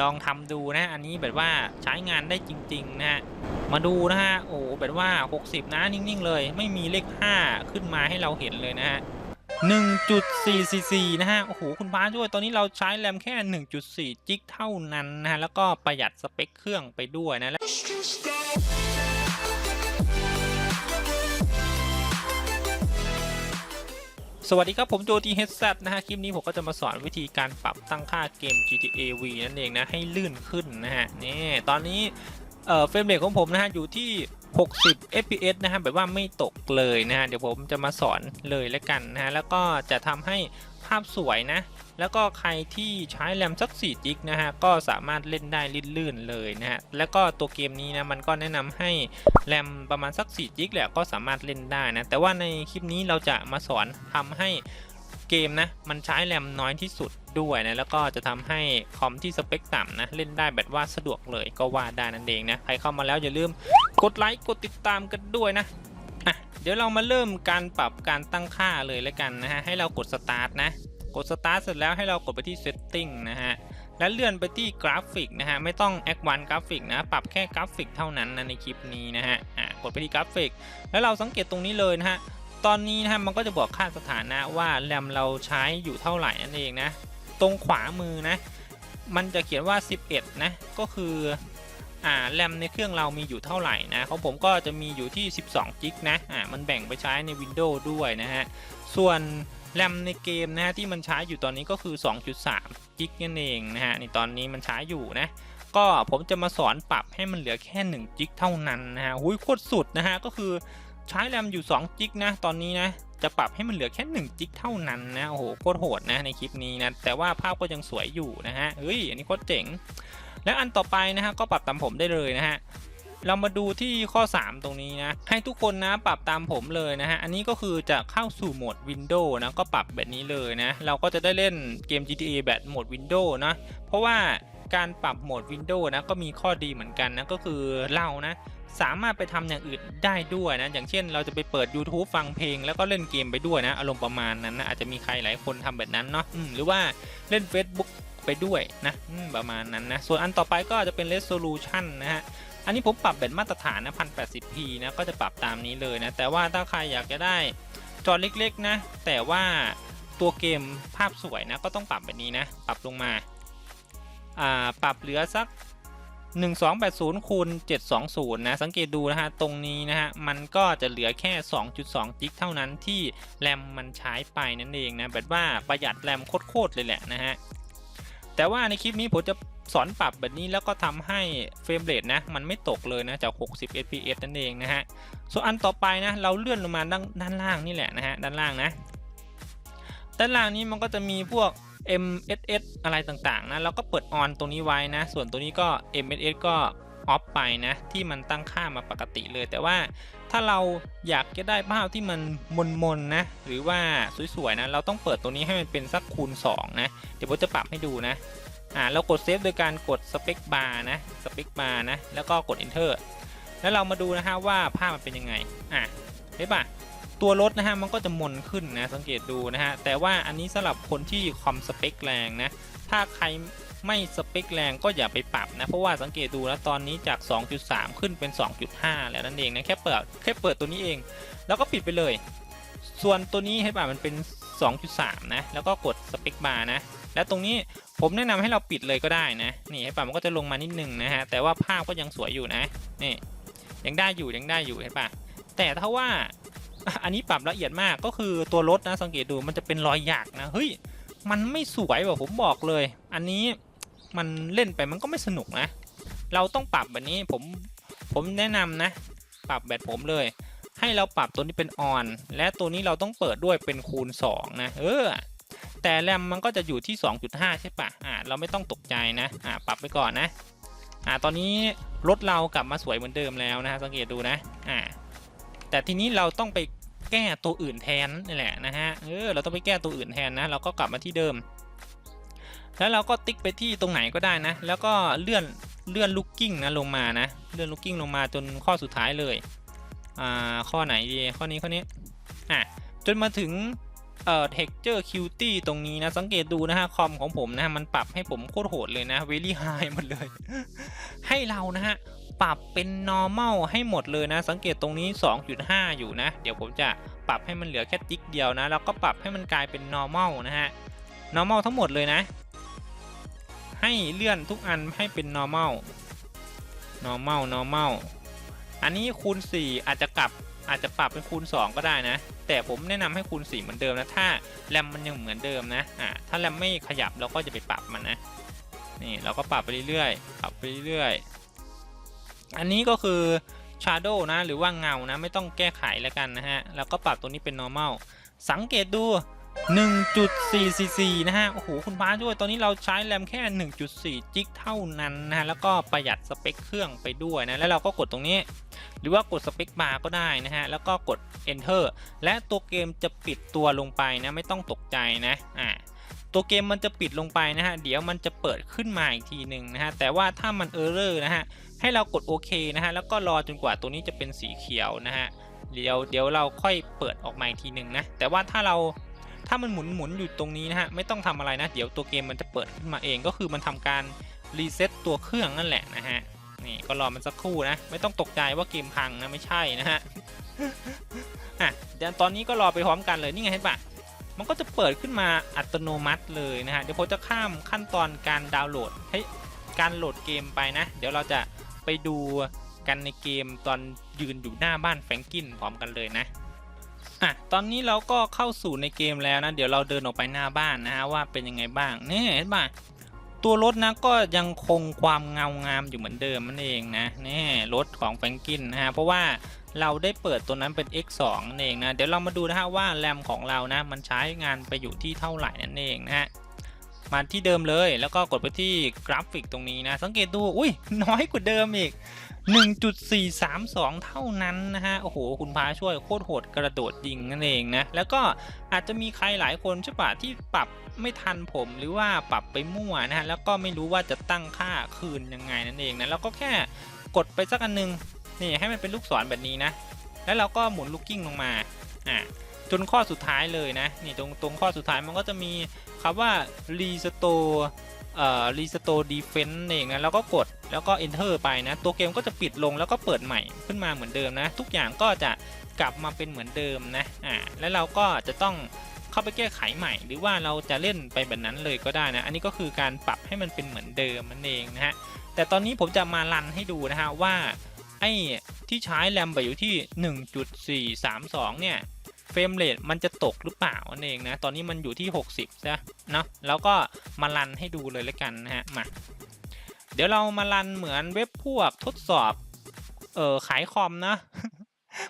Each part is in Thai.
ลองทำดูนะอันนี้แบบว่าใช้งานได้จริงๆนะฮะมาดูนะฮะโอ้โหแบบว่า 60 นะนิ่งๆเลย ไม่มีเลข 5 ขึ้นมาให้เราเห็นเลยนะฮะ1.444นะฮะ โอ้โห คุณพระช่วย ตอนนี้เราใช้แรมแค่ 1.4 จิกเท่านั้นนะฮะ แล้วก็ประหยัดสเปคเครื่องไปด้วยนะ สวัสดีครับ ผมโจทีเฮดซนะฮะ คลิปนี้ผมก็จะมาสอนวิธีการปรับตั้งค่าเกม GTA V นั่นเองนะ ให้ลื่นขึ้นนะฮะ นี่ ตอนนี้เอ่อเฟรมเรทของผมนะฮะ อยู่ที่ 60 fps นะฮะแบบว่าไม่ตกเลยนะฮะเดี๋ยวผมจะมาสอนเลยแล้วกันนะฮะแล้วก็จะทำให้ภาพสวยนะ แล้วก็ใครที่ใช้แรมสัก4จิกนะฮะ ก็สามารถเล่นได้ลื่นๆเลยนะฮะ แล้วก็ตัวเกมนี้นะ มันก็แนะนำให้แรมประมาณสัก4จิกแหละก็สามารถเล่นได้นะ แต่ว่าในคลิปนี้เราจะมาสอนทำให้ เกมนะ มันใช้แรมน้อยที่สุดด้วยนะ แล้วก็จะทำให้คอมที่สเปคต่ำนะ เล่นได้แบบว่าสะดวกเลยก็ว่าได้นั่นเองนะ ใครเข้ามาแล้วอย่าลืมกดไลค์กดติดตามกันด้วยนะอะเดี๋ยวเรามาเริ่มการปรับการตั้งค่าเลยแล้วกันนะฮะ ให้เรากดสตาร์ทนะ กดสตาร์ทเสร็จแล้วให้เรากดไปที่ setting นะฮะแล้วเลื่อนไปที่กราฟิกนะฮะ ไม่ต้อง advanced กราฟิกนะ ปรับแค่กราฟิกเท่านั้นนะในคลิปนี้นะฮะ อะ กดไปที่กราฟิก แล้วเราสังเกตตรงนี้เลยนะฮะ ตอนนี้นะมันก็จะบอกค่าสถานะว่าแรมเราใช้อยู่เท่าไหร่นั่นเองนะ ตรงขวามือนะ มันจะเขียนว่า 11 นะ ก็คืออ่าแรมในเครื่องเรามีอยู่เท่าไหร่นะของผมก็จะมีอยู่ที่ 12จิกนะอ่ามันแบ่งไปใช้ใน Windows ด้วยนะฮะ ส่วนแรมในเกมนะฮะที่มันใช้อยู่ตอนนี้ก็คือ 2.3จิกนั่นเองนะฮะในตอนนี้มันใช้อยู่นะ ก็ผมจะมาสอนปรับให้มันเหลือแค่1จิกเท่านั้นนะฮะหุยโคตรสุดนะฮะก็คือ ใช้แรมอยู่ 2 จิกนะ ตอนนี้นะ จะปรับให้มันเหลือแค่ 1 จิกเท่านั้นนะ โอ้โห โคตรโหดนะในคลิปนี้นะ แต่ว่าภาพก็ยังสวยอยู่นะฮะ เฮ้ย อันนี้โคตรเจ๋ง และอันต่อไปนะฮะ ก็ปรับตามผมได้เลยนะฮะเรามาดูที่ข้อ 3 ตรงนี้นะ ให้ทุกคนนะปรับตามผมเลยนะฮะ อันนี้ก็คือจะเข้าสู่โหมด Windows นะ ก็ปรับแบบนี้เลยนะ เราก็จะได้เล่นเกม GTA แบบโหมด Windows นะ เพราะว่า การปรับโหมด Windows นะก็มีข้อดีเหมือนกันนะก็คือเรานะสามารถไปทำอย่างอื่นได้ด้วยนะ อย่างเช่นเราจะไปเปิด YouTube ฟังเพลง แล้วก็เล่นเกมไปด้วยนะ อารมณ์ประมาณนั้นนะ อาจจะมีใครหลายคนทำแบบนั้นเนาะหรือว่าเล่น Facebook ไปด้วยนะประมาณนั้นนะ ส่วนอันต่อไปก็จะเป็น resolution นะฮะ อันนี้ผมปรับแบบมาตรฐานนะ 1080p นะ ก็จะปรับตามนี้เลยนะ แต่ว่าถ้าใครอยากจะได้จอเล็กๆนะ แต่ว่าตัวเกมภาพสวยนะ ก็ต้องปรับแบบนี้นะ ปรับลงมา ปรับเหลือสัก 1280คูณ720 นะ สังเกตดูนะฮะ ตรงนี้นะฮะ มันก็จะเหลือแค่ 2.2 จิกเท่านั้นที่แรมมันใช้ไปนั่นเองนะ แบบว่าประหยัดแรมโคตร ๆ เลยแหละนะฮะ แต่ว่าในคลิปนี้ผมจะสอนปรับแบบนี้แล้วก็ทำให้เฟรมเรทนะมันไม่ตกเลยนะจาก 60 fps นั่นเองนะฮะ ส่วนอันต่อไปนะเราเลื่อนลงมาด้านด้านล่างนี่แหละนะฮะด้านล่างนะ ด้านล่างนี้มันก็จะมีพวก MSS อะไรต่างๆนะเราก็เปิดออนตรงนี้ไว้นะ ส่วนตัวนี้ก็ MSS ก็ออฟไปนะที่มันตั้งค่ามาปกติเลย แต่ว่าถ้าเราอยากจะได้ภาพที่มันมนๆนะ หรือว่าสวยๆนะเราต้องเปิดตัวนี้ให้มันเป็นสักคูณ2นะเดี๋ยวผมจะปรับให้ดูนะอ่าเรากดเซฟโดยการกดสเปคบาร์นะสเปคบาร์นะแล้วก็กด enter แล้วเรามาดูนะฮะว่าภาพมันเป็นยังไงอะเห็นปะ ตัวรถนะฮะมันก็จะมนขึ้นนะสังเกตดูนะฮะแต่ว่าอันนี้สำหรับคนที่คอมสเปคแรงนะถ้าใครไม่สเปคแรงก็อย่าไปปรับนะ เพราะว่าสังเกตดูแล้วตอนนี้จาก 2.3 ขึ้นเป็น 2.5 แล้วนั่นเองนะแค่เปิดแค่เปิดตัวนี้เอง แล้วก็ปิดไปเลย ส่วนตัวนี้ให้ป่ะมันเป็น 2.3 นะ แล้วก็กดสเปคบาร์นะ และตรงนี้ผมแนะนำให้เราปิดเลยก็ได้นะ นี่ให้ป่ะมันก็จะลงมานิดนึงนะฮะแต่ว่าภาพก็ยังสวยอยู่นะนี่ยังได้อยู่ยังได้อยู่เห็นป่ะแต่ถ้าว่า อันนี้ปรับละเอียดมากก็คือตัวรถนะสังเกตดูมันจะเป็นรอยหยักนะเฮ้ยมันไม่สวยแบบผมบอกเลย อันนี้มันเล่นไปมันก็ไม่สนุกนะ เราต้องปรับแบบนี้ผมผมแนะนำนะ ปรับแบบผมเลย ให้เราปรับตัวนี้เป็นออนและตัวนี้เราต้องเปิดด้วยเป็นคูณ 2 นะ เออ แต่แรมมันก็จะอยู่ที่ 2.5 ใช่ปะอ่าเราไม่ต้องตกใจนะอ่าปรับไปก่อนนะอ่าตอนนี้รถเรากลับมาสวยเหมือนเดิมแล้วนะสังเกตดูนะอ่า แต่ทีนี้เราต้องไปแก้ตัวอื่นแทนนี่แหละนะฮะเออเราต้องไปแก้ตัวอื่นแทนนะเราก็กลับมาที่เดิม แล้วเราก็ติ๊กไปที่ตรงไหนก็ได้นะ แล้วก็เลื่อนเลื่อนลูกกิ้งนะลงมานะเลื่อนลูกกิ้งลงมาจนข้อสุดท้ายเลยอ่าข้อไหนดีข้อนี้ข้อนี้อะจนมาถึงเอ่อ texture cutie ตรงนี้นะ สังเกตดูนะฮะ คอมของผมนะ มันปรับให้ผมโคตรโหดเลยนะ very high หมดเลย ให้เรานะฮะ ปรับเป็น normal ให้หมดเลยนะ สังเกตตรงนี้ 2.5 อยู่นะ เดี๋ยวผมจะปรับให้มันเหลือแค่ติ๊กเดียวนะ แล้วก็ปรับให้มันกลายเป็น normal นะฮะ normal ทั้งหมดเลยนะ ให้เลื่อนทุกอันให้เป็น normal normal normal อันนี้คูณ 4 อาจจะกลับอาจจะปรับเป็นคูณ 2 ก็ได้นะ แต่ผมแนะนำให้คูณ 4 เหมือนเดิมนะ ถ้าแรมมันยังเหมือนเดิมนะอ่าถ้าแรมไม่ขยับเราก็จะไปปรับมันนะ นี่เราก็ปรับไปเรื่อยๆ ปรับไปเรื่อยๆ อันนี้ก็คือ shadow นะ หรือว่าเงานะ ไม่ต้องแก้ไขแล้วกันนะฮะ แล้วก็ปรับตัวนี้เป็น normal สังเกตดู 1.444นะฮะ โอ้โห คุณพาช่วย ตอนนี้เราใช้แรมแค่ 1.4 จิกเท่านั้นนะฮะ แล้วก็ประหยัดสเปคเครื่องไปด้วยนะ แล้วเราก็กดตรงนี้ หรือว่ากดสเปคบาร์ก็ได้นะฮะ แล้วก็กด enter และตัวเกมจะปิดตัวลงไปนะ ไม่ต้องตกใจนะ อ่าตัวเกมมันจะปิดลงไปนะฮะ เดี๋ยวมันจะเปิดขึ้นมาอีกทีหนึ่งนะฮะ แต่ว่าถ้ามันเออร์เรอร์นะฮะ ให้เรากดโอเคนะฮะแล้วก็รอจนกว่าตัวนี้จะเป็นสีเขียวนะฮะเดี๋ยวเดี๋ยวเราค่อยเปิดออกมาอีกทีหนึ่งนะแต่ว่าถ้าเราถ้ามันหมุนหมุนอยู่ตรงนี้นะฮะไม่ต้องทำอะไรนะ เดี๋ยวตัวเกมมันจะเปิดขึ้นมาเองก็คือมันทำการรีเซ็ตตัวเครื่องนั่นแหละนะฮะนี่ก็รอมันสักครู่นะ ไม่ต้องตกใจว่าเกมพังนะไม่ใช่นะฮะอะเดี๋ยวตอนนี้ก็รอไปพร้อมกันเลยนี่ไงเห็นปะมันก็จะเปิดขึ้นมาอัตโนมัติเลยนะฮะเดี๋ยวผมจะข้ามขั้นตอนการดาวน์โหลดให้การโหลดเกมไปนะ เดี๋ยวเราจะ ไปดูกันในเกมตอนยืนอยู่หน้าบ้านแฟรงกินพร้อมกันเลยนะอะตอนนี้เราก็เข้าสู่ในเกมแล้วนะ เดี๋ยวเราเดินออกไปหน้าบ้านนะฮะว่าเป็นยังไงบ้างนี่เห็นป่ะตัวรถนะก็ยังคงความเงางามอยู่เหมือนเดิมนั่นเองนะนี่รถของแฟรงกินนะฮะเพราะว่าเราได้เปิดตัวนั้นเป็น X2 นั่นเองนะ เดี๋ยวเรามาดูนะฮะว่าแรมของเรานะ มันใช้งานไปอยู่ที่เท่าไหร่นั่นเองนะฮะ มาที่เดิมเลย แล้วก็กดไปที่กราฟิกตรงนี้นะ สังเกตดู อุ้ยน้อยกว่าเดิมอีก 1.432 เท่านั้นนะฮะ โอ้โห คุณพาช่วยโคตรโหดกระโดดยิงนั่นเองนะ แล้วก็อาจจะมีใครหลายคนใช่ปะที่ปรับไม่ทันผมหรือว่าปรับไปมั่วนะฮะ แล้วก็ไม่รู้ว่าจะตั้งค่าคืนยังไงนั่นเองนะ แล้วก็แค่กดไปสักอันนึง นี่ให้มันเป็นลูกศรแบบนี้นะ แล้วเราก็หมุนลูกกิ้งลงมา อ่า จนข้อสุดท้ายเลยนะนี่ตรงตรงข้อสุดท้ายมันก็จะมีคำว่า restore เอ่อ restore defense เองนะแล้วก็กดแล้วก็ enter ไปนะ ตัวเกมก็จะปิดลงแล้วก็เปิดใหม่ขึ้นมาเหมือนเดิมนะ ทุกอย่างก็จะกลับมาเป็นเหมือนเดิมนะอ่าแล้วเราก็จะต้องเข้าไปแก้ไขใหม่ หรือว่าเราจะเล่นไปแบบนั้นเลยก็ได้นะ อันนี้ก็คือการปรับให้มันเป็นเหมือนเดิมนั่นเองนะฮะแต่ตอนนี้ผมจะมารันให้ดูนะฮะว่าไอ้ที่ใช้แรมไปอยู่ที่ 1.432 เนี่ย เฟรมเรทมันจะตกหรือเปล่านั่นเองนะ ตอนนี้มันอยู่ที่ 60นะเนาะแล้วก็มารันให้ดูเลยแล้วกันนะฮะมาเดี๋ยวเรามารันเหมือนเว็บพวกทดสอบเออขายคอมนะ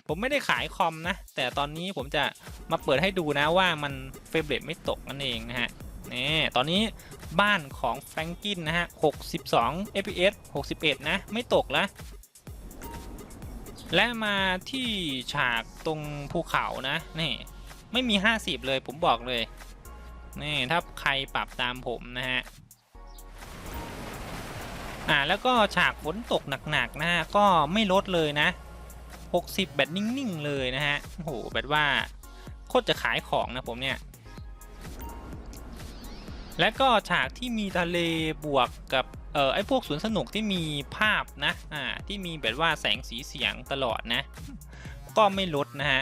ผมไม่ได้ขายคอมนะ แต่ตอนนี้ผมจะมาเปิดให้ดูนะว่ามันเฟรมเรทไม่ตกนั่นเองนะฮะนี่ตอนนี้บ้านของแฟรงกินนะฮะ 62 fps 61 นะ ไม่ตกแล้ว และมาที่ฉากตรงภูเขานะนี่ไม่มี 50 เลยผมบอกเลยนี่ถ้าใครปรับตามผมนะฮะอ่าแล้วก็ฉากฝนตกหนักๆนะฮะก็ไม่ลดเลยนะ 60 แบบนิ่งๆเลยนะฮะโอ้โหแบบว่าโคตรจะขายของนะผมเนี่ยและก็ฉากที่มีทะเลบวกกับ เออไอพวกสวนสนุกที่มีภาพนะอ่าที่มีแบบว่าแสงสีเสียงตลอดนะ ก็ไม่ลดนะฮะ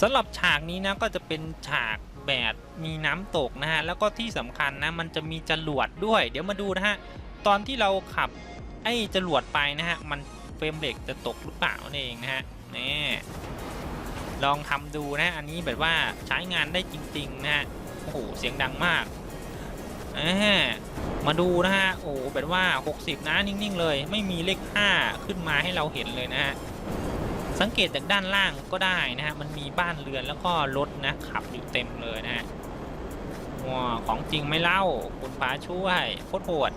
สำหรับฉากนี้นะก็จะเป็นฉากแบบมีน้ำตกนะฮะแล้วก็ที่สำคัญนะมันจะมีจรวดด้วย เดี๋ยวมาดูนะฮะตอนที่เราขับไอ้จรวดไปนะฮะมันเฟรมเบรทจะตกหรือเปล่านั่นเองนะฮะนี่ลองทำดูนะอันนี้แบบว่าใช้งานได้จริง ๆ นะฮะโอ้โหเสียงดังมาก อ่ามาดูนะฮะ โอ้โหแบบว่า 60 นะนิ่งๆ เลย ไม่มีเลข 5 ขึ้นมาให้เราเห็นเลยนะฮะ สังเกตจากด้านล่างก็ได้นะฮะ มันมีบ้านเรือนแล้วก็รถนะขับอยู่เต็มเลยนะฮะว้าของจริงไม่เล่า คุณฟ้าช่วยโคตรโหด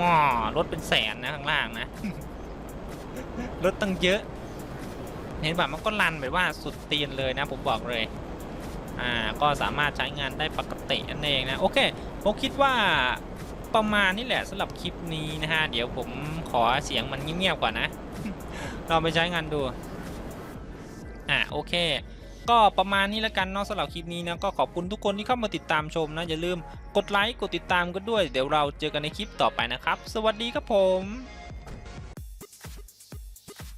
ว้ารถเป็นแสนนะข้างล่างนะ รถตั้งเยอะ เห็นแบบมันก็รันแบบว่าสุดเตียนเลยนะ ผมบอกเลย อ่าก็สามารถใช้งานได้ปกตินั่นเองนะโอเคผมคิดว่าประมาณนี้แหละสำหรับคลิปนี้นะฮะเดี๋ยวผมขอเสียงมันเงียบๆก่อนนะ เราไปใช้งานดูอ่าโอเคก็ประมาณนี้แล้วกันเนาะสำหรับคลิปนี้นะก็ขอบคุณทุกคนที่เข้ามาติดตามชมนะ อย่าลืมกดไลค์กดติดตามกันด้วย เดี๋ยวเราเจอกันในคลิปต่อไปนะครับ สวัสดีครับผม